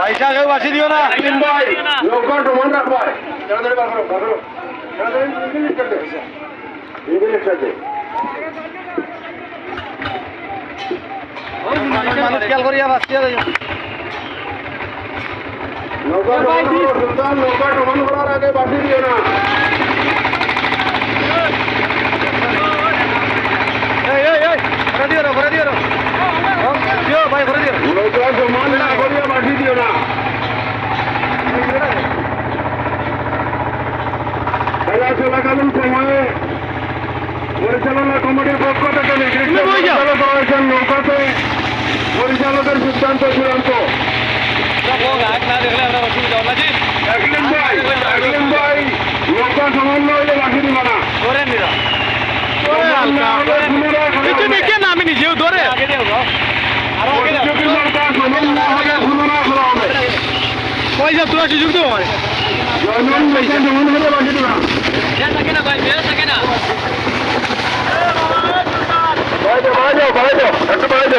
পয়সা কেউ বাসি দিও না। ভাই করতে ইংলিশ করতে মানুষ খেয়াল করিয়া বাঁচতে নৌকা সুলতান নৌকা সমান করার আগে বাসি দিও না। এই এই এই করে দিও রে করে দিও ভাই করে দিও। নৌকা সমান না করিয়া বাসি দিও চূড়ান্ত একলিম ভাই একলিম ভাই নৌকা সমান না হইলে বাসি দিব না না পুনরায় করা হবে। দেখে না আমি নিজেও ধরে না পয়সা তোরা সুযোগ দেবো মানে জয়মান নৌকা সমান হলে না বাইরে বাইরে বাইরে একটু বাইরে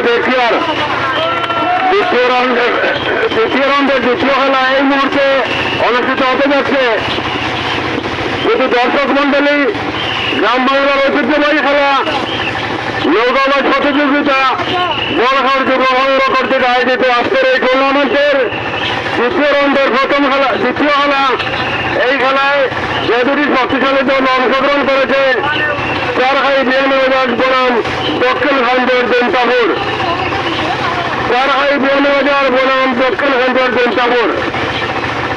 আর দ্বিতীয় রাউন্ডের দ্বিতীয় রাউন্ডের দ্বিতীয় খেলা এই মুহূর্তে অনুষ্ঠিত হতে যাচ্ছে। শুধু দর্শক মন্ডলী গ্রাম বাংলার ঐতিহ্যবাহী খেলা নৌকাবাজ প্রতিযোগিতা বড়ঘর যুব মহিলা কর্তৃক আয়োজিত আজকের এই টুর্নামেন্টের দ্বিতীয় রাউন্ডের প্রথম খেলা, দ্বিতীয় খেলা এই খেলায় যে দুটি শক্তিশালী দল অংশগ্রহণ করেছে চারহাই বিয়ানীবাজার বনাম দক্ষিণ খণ্ডের জনতাপুর চারহাই বিয়ানীবাজার বনাম দক্ষিণ খণ্ডের জনতাপুর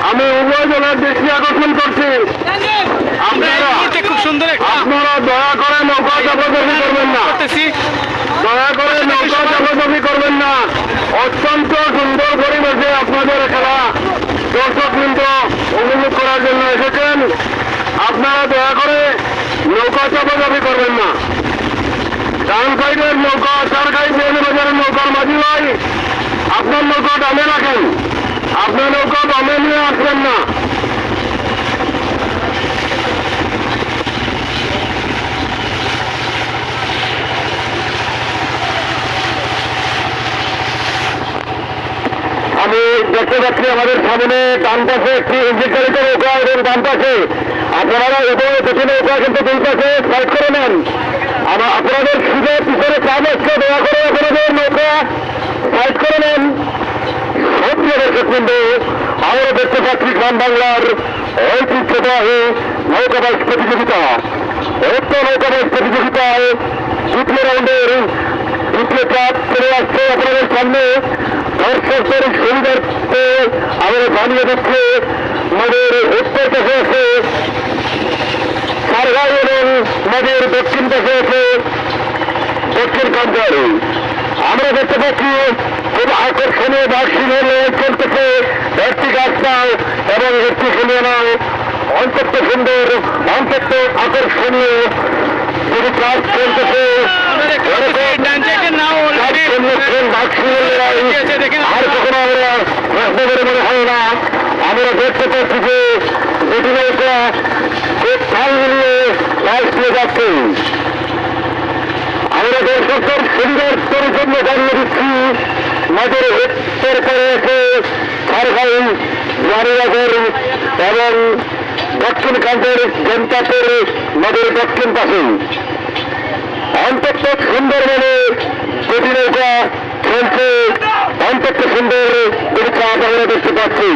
আমি উভয় দলের দৃষ্টি আকর্ষণ করছি। আপনারা খুব সুন্দর একটা আপনারা দয়া করে নৌকা চাপাচাপি করবেন না। দয়া করে চাপাচাপি করবেন না। অত্যন্ত সুন্দর পরিবেশে আপনাদের খেলা দর্শকবৃন্দ উপভোগ করার জন্য এসেছেন। আপনারা দয়া করে নৌকা চাপাচাপি করবেন না। ডান সাইডের নৌকা, চার খাই বেড়ে বাজারের নৌকার মাঝি ভাই, আপনার নৌকা ডামে রাখেন। আপনার নৌকা বামে নিয়ে আসবেন না আমি দেখতে পাচ্ছি আমাদের সামনে ডান পাশে একটি ইঞ্জিনচালিত নৌকা এবং ডান পাশে আপনারা উপরে দুটি নৌকা কিন্তু দুই পাশে সাইড করে নেন। আপনাদের সুযোগ পিছনে চাপ আসছে দয়া করে আপনাদের নৌকা সাইড করে নেন। সত্যি দর্শক আমরা দেখতে পাচ্ছি গ্রাম বাংলার ঐতিহ্যবাহী নৌকাবাস প্রতিযোগিতা। উক্ত নৌকাবাস প্রতিযোগিতায় দ্বিতীয় রাউন্ডের দ্বিতীয় চাপ চলে আসছে আপনাদের সামনে। দর্শকদের সুবিধার্থে আমরা জানিয়ে দিচ্ছে আমাদের উত্তর পাশে আছে সারগাঁও এবং আমাদের দক্ষিণ পাশে আছে দক্ষিণ কান্দারি আমরা দেখতে পাচ্ছি খুব আকর্ষণীয় বার্ষিকের চলতেছে একটি গাছটাও এবং একটি সিনেমাও অন্তত সুন্দর অন্তত আকর্ষণীয় যদি কাজ চলতেছে। আর কখনো আমরা প্রশ্ন করে মনে হয় না, আমরা দেখতে পাচ্ছি যে দুটি খুব তাল মিলিয়ে কাজ দিয়ে যাচ্ছে। আমরা দর্শকদের সুন্দর জন্য জানিয়ে দিচ্ছি নজরে উত্তর করে এসে সারভাই জারিনগর এবং দক্ষিণ কান্তের জনতাপুর নদীর দক্ষিণ পাশে। অন্তত সুন্দরভাবে দুটি নৌকা অন্তত সুন্দর চাপ আমরা দেখতে পাচ্ছি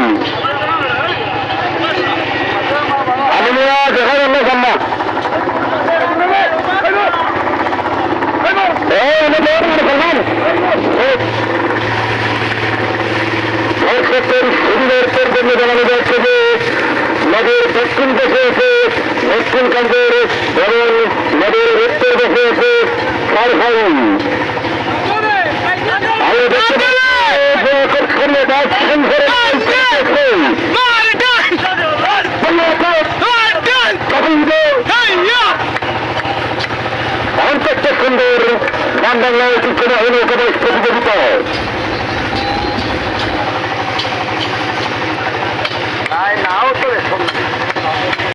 আমি নিয়ে দেখা জন্য জানানো যাচ্ছে যে নদীর দক্ষিণ পাশে আছে দক্ষিণ কান্তের এবং নদীর উত্তর পার হয় আমি দেখতে আকর্ষণীয় বাস সংঘের সুন্দর বাংলায় কিছু হলো কোনো প্রতিযোগিতা